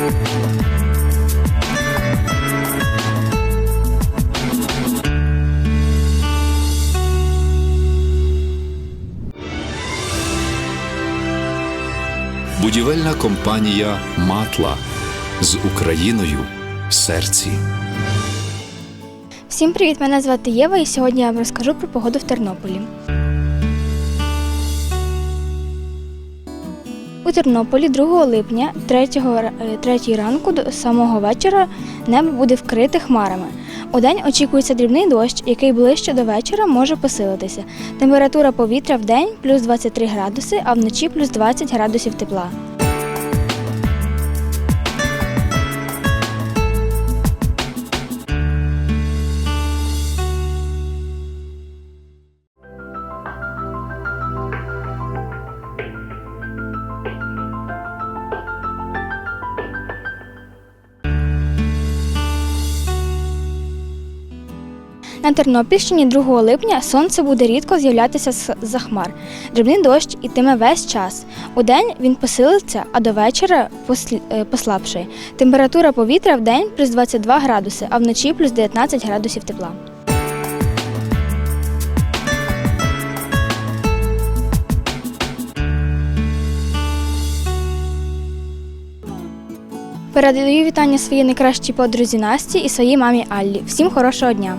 Будівельна компанія Матла з Україною в серці. Всім привіт! Мене звати Єва, і сьогодні я вам розкажу про погоду в Тернополі. У Тернополі 2 липня 3, 3 ранку до самого вечора небо буде вкрите хмарами. У день очікується дрібний дощ, який ближче до вечора може посилитися. Температура повітря в день плюс 23 градуси, а вночі плюс 20 градусів тепла. На Тернопільщині 2 липня сонце буде рідко з'являтися з- за хмар. Дрібний дощ ітиме весь час. У день він посилиться, а до вечора е, послабшає. Температура повітря в день плюс 22 градуси, а вночі плюс 19 градусів тепла. Передаю вітання своїй найкращій подрузі Насті і своїй мамі Аллі. Всім хорошого дня!